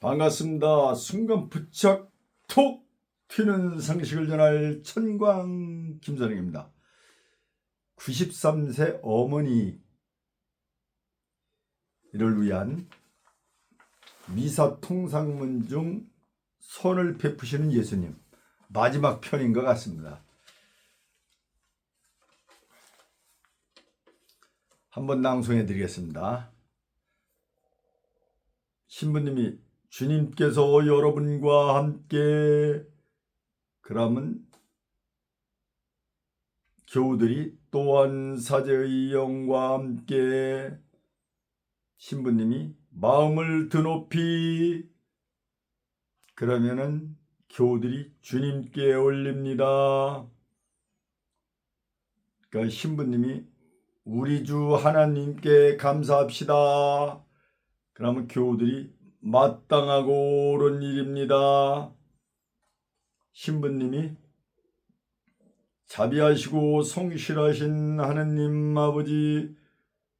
반갑습니다. 순간 부착 톡 튀는 상식을 전할 천광 김선영입니다. 93세 어머니 이를 위한 미사 통상문 중 손을 베푸시는 예수님 마지막 편인 것 같습니다. 한번 낭송해 드리겠습니다. 신부님이 주님께서 여러분과 함께 그러면 교우들이 또한 사제의 영과 함께 신부님이 마음을 드높이 그러면은 교우들이 주님께 올립니다. 그러니까 신부님이 우리 주 하나님께 감사합시다. 그러면 교우들이 마땅하고 옳은 일입니다. 신부님이 자비하시고 성실하신 하느님 아버지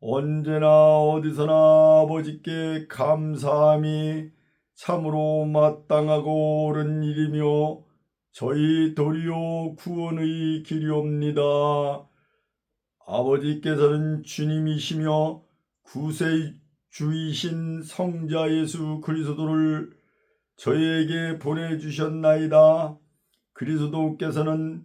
언제나 어디서나 아버지께 감사함이 참으로 마땅하고 옳은 일이며 저희 도리어 구원의 길이옵니다. 아버지께서는 주님이시며 구세의 주이신 성자 예수 그리스도를 저희에게 보내주셨나이다. 그리스도께서는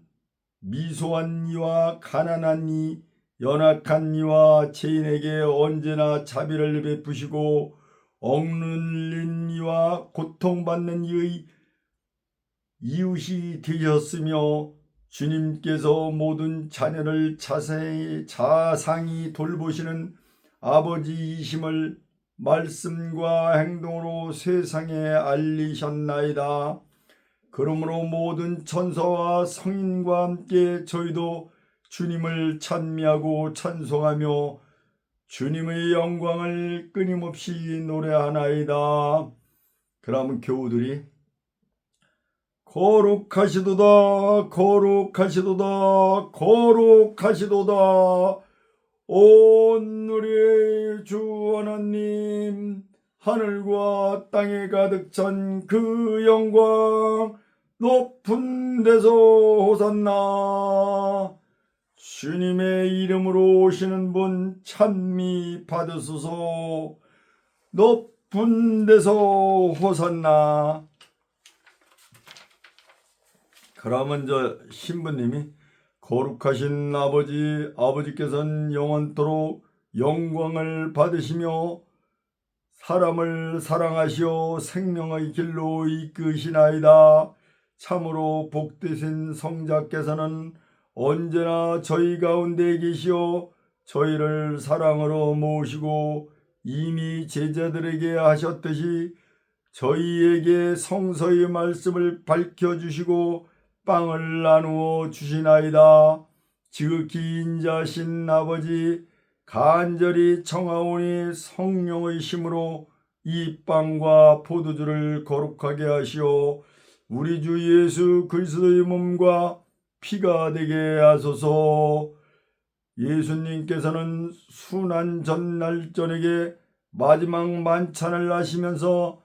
미소한 이와 가난한 이, 연약한 이와 죄인에게 언제나 자비를 베푸시고 억눌린 이와 고통받는 이의 이웃이 되셨으며 주님께서 모든 자녀를 자세히 자상히 돌보시는 아버지이심을 말씀과 행동으로 세상에 알리셨나이다. 그러므로 모든 천사와 성인과 함께 저희도 주님을 찬미하고 찬송하며 주님의 영광을 끊임없이 노래하나이다. 그러면 교우들이 거룩하시도다 거룩하시도다 거룩하시도다 온 우리의 주 하나님 하늘과 땅에 가득 찬 그 영광 높은 데서 호산나. 주님의 이름으로 오시는 분 찬미 받으소서. 높은 데서 호산나. 그러면 저 신부님이 거룩하신 아버지, 아버지께서는 영원토록 영광을 받으시며 사람을 사랑하시어 생명의 길로 이끄시나이다. 참으로 복되신 성자께서는 언제나 저희 가운데 계시어 저희를 사랑으로 모시고 이미 제자들에게 하셨듯이 저희에게 성서의 말씀을 밝혀주시고 빵을 나누어 주시나이다. 지극히 인자신 아버지 간절히 청하오니 성령의 힘으로 이 빵과 포도주를 거룩하게 하시어 우리 주 예수 그리스도의 몸과 피가 되게 하소서. 예수님께서는 순환 전날 저녁에 마지막 만찬을 하시면서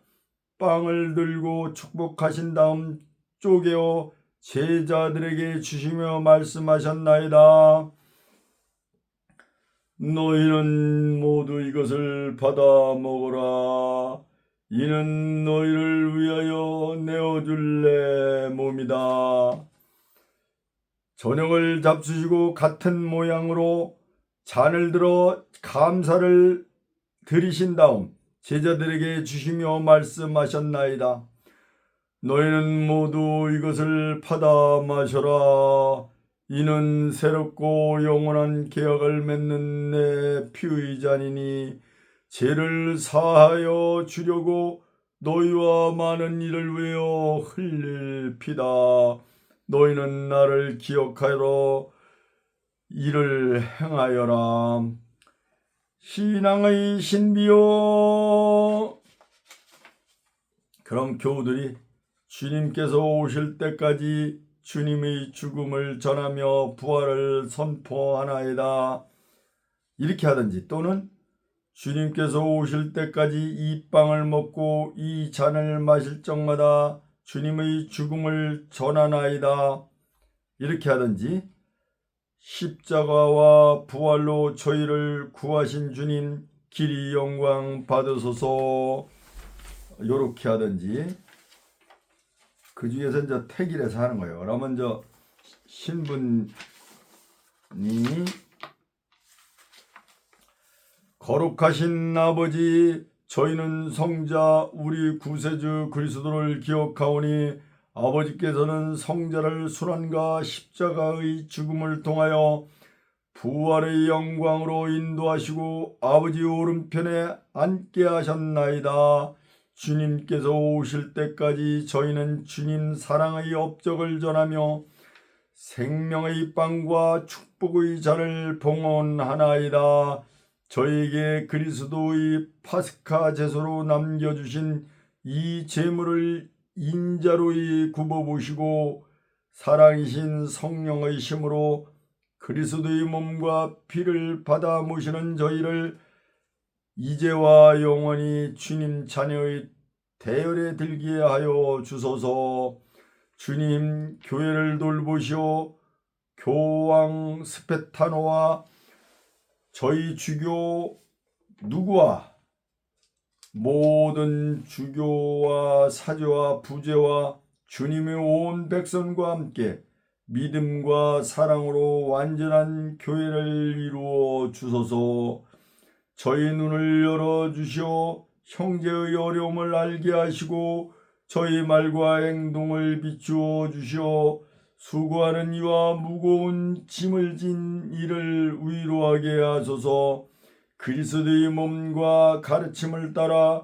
빵을 들고 축복하신 다음 쪼개어 제자들에게 주시며 말씀하셨나이다. 너희는 모두 이것을 받아 먹어라. 이는 너희를 위하여 내어줄 내 몸이다. 저녁을 잡수시고 같은 모양으로 잔을 들어 감사를 드리신 다음 제자들에게 주시며 말씀하셨나이다. 너희는 모두 이것을 받아 마셔라. 이는 새롭고 영원한 계약을 맺는 내 피의 잔이니 죄를 사하여 주려고 너희와 많은 일을 위하여 흘릴 피다. 너희는 나를 기억하여 이를 행하여라. 신앙의 신비요. 그럼 교우들이 주님께서 오실 때까지 주님의 죽음을 전하며 부활을 선포하나이다. 이렇게 하든지 또는 주님께서 오실 때까지 이 빵을 먹고 이 잔을 마실 적마다 주님의 죽음을 전하나이다. 이렇게 하든지 십자가와 부활로 저희를 구하신 주님 길이 영광 받으소서 요렇게 하든지 그 중에서 이제 택일해서 하는 거예요. 그러면 저 신부님이 거룩하신 아버지 저희는 성자 우리 구세주 그리스도를 기억하오니 아버지께서는 성자를 순환과 십자가의 죽음을 통하여 부활의 영광으로 인도하시고 아버지 오른편에 앉게 하셨나이다. 주님께서 오실 때까지 저희는 주님 사랑의 업적을 전하며 생명의 빵과 축복의 잔을 봉헌하나이다. 저에게 그리스도의 파스카 제소로 남겨주신 이 제물을 인자로이 굽어보시고 사랑이신 성령의 힘으로 그리스도의 몸과 피를 받아 모시는 저희를 이제와 영원히 주님 자녀의 대열에 들게 하여 주소서. 주님 교회를 돌보시오. 교황 스페타노와 저희 주교 누구와 모든 주교와 사제와 부제와 주님의 온 백성과 함께 믿음과 사랑으로 완전한 교회를 이루어 주소서 저희 눈을 열어 주시어 형제의 어려움을 알게 하시고 저희 말과 행동을 비추어 주시어 수고하는 이와 무거운 짐을 진 이를 위로하게 하소서. 그리스도의 몸과 가르침을 따라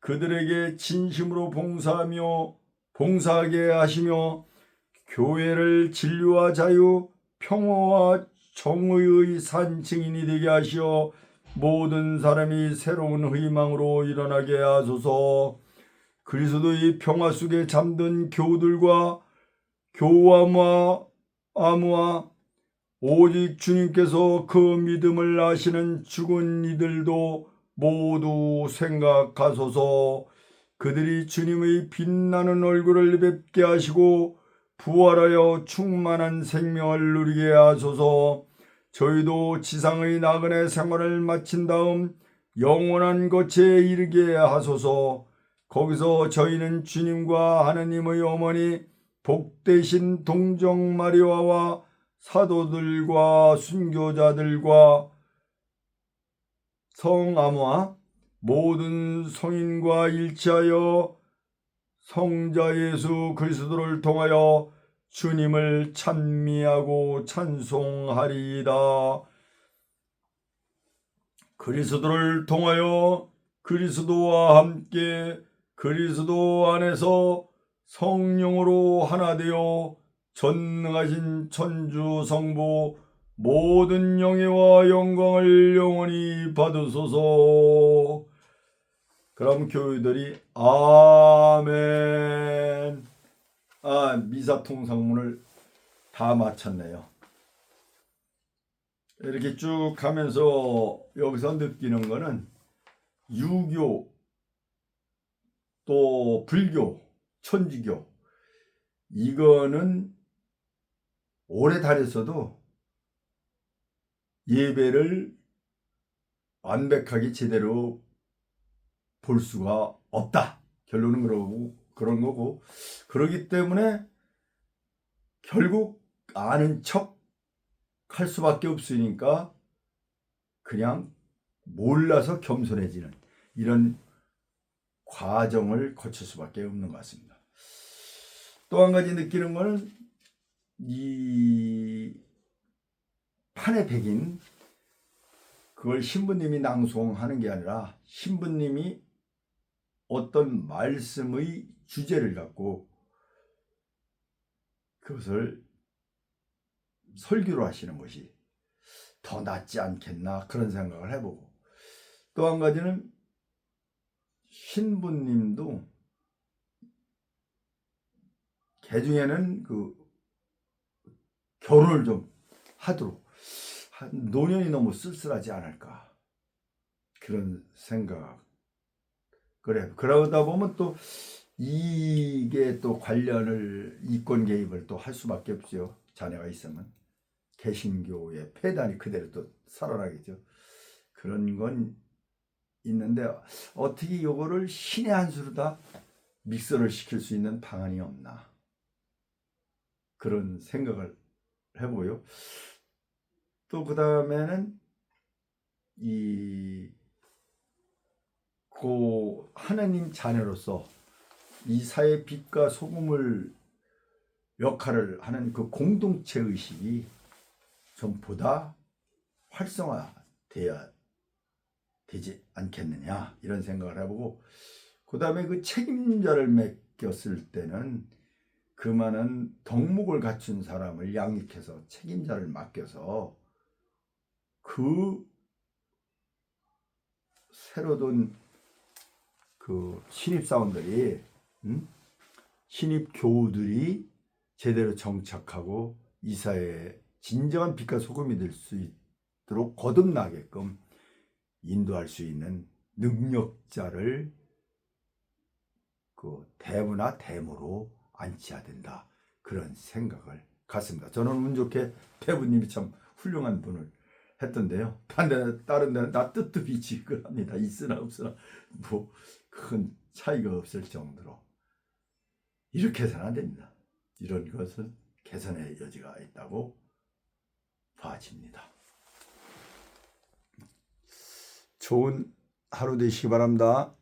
그들에게 진심으로 봉사하며 봉사하게 하시며 교회를 진리와 자유, 평화와 정의의 산 증인이 되게 하시어 모든 사람이 새로운 희망으로 일어나게 하소서. 그리스도의 평화 속에 잠든 교우들과 교아무와 아무와 오직 주님께서 그 믿음을 아시는 죽은 이들도 모두 생각하소서. 그들이 주님의 빛나는 얼굴을 뵙게 하시고 부활하여 충만한 생명을 누리게 하소서 저희도 지상의 나그네 생활을 마친 다음 영원한 것에 이르게 하소서. 거기서 저희는 주님과 하느님의 어머니 복되신 동정 마리아와 사도들과 순교자들과 성아마 모든 성인과 일치하여 성자 예수 그리스도를 통하여 주님을 찬미하고 찬송하리이다. 그리스도를 통하여 그리스도와 함께 그리스도 안에서 성령으로 하나 되어 전능하신 천주 성부 모든 영예와 영광을 영원히 받으소서. 그럼 교회들이 아멘. 아 미사 통성문을 다 마쳤네요. 이렇게 쭉 하면서 여기서 느끼는 거는 유교 또 불교 천주교 이거는 오래 다녔어도 예배를 완벽하게 제대로 볼 수가 없다. 결론은 그러고 그런 거고 그러기 때문에 결국 아는 척 할 수밖에 없으니까 그냥 몰라서 겸손해지는 이런 과정을 거칠 수밖에 없는 것 같습니다. 또 한 가지 느끼는 거는 이 판에 백인 그걸 신부님이 낭송하는 게 아니라 신부님이 어떤 말씀의 주제를 갖고 그것을 설교로 하시는 것이 더 낫지 않겠나 그런 생각을 해보고 또 한 가지는 신부님도 개중에는 그 결혼을 좀 하도록 한 노년이 너무 쓸쓸하지 않을까 그런 생각 그래. 그러다 보면 또 이게 또 관련을 이권 개입을 또 할 수밖에 없죠. 자녀가 있으면. 개신교의 폐단이 그대로 또 살아나겠죠. 그런 건 있는데 어떻게 요거를 신의 한 수로 다 믹서를 시킬 수 있는 방안이 없나. 그런 생각을 해보요. 또 그 다음에는 이, 그, 하나님 자녀로서 이 사회 빛과 소금을 역할을 하는 그 공동체 의식이 좀 보다 활성화돼야 되지 않겠느냐 이런 생각을 해보고 그 다음에 그 책임자를 맡겼을 때는 그 많은 덕목을 갖춘 사람을 양육해서 책임자를 맡겨서 그 새로 든 그 신입 사원들이 음? 신입 교우들이 제대로 정착하고 이 사회에 진정한 빛과 소금이 될 수 있도록 거듭나게끔 인도할 수 있는 능력자를 그 대부나 대모로 앉혀야 된다 그런 생각을 갖습니다. 저는 운 좋게 배부님이 참 훌륭한 분을 했던데요. 반대 다른 데는 나 뜨뜻이 지근합니다. 있으나 없으나 뭐 큰 차이가 없을 정도로 이렇게 해서는 안 됩니다. 이런 것은 개선의 여지가 있다고 봐집니다. 좋은 하루 되시기 바랍니다.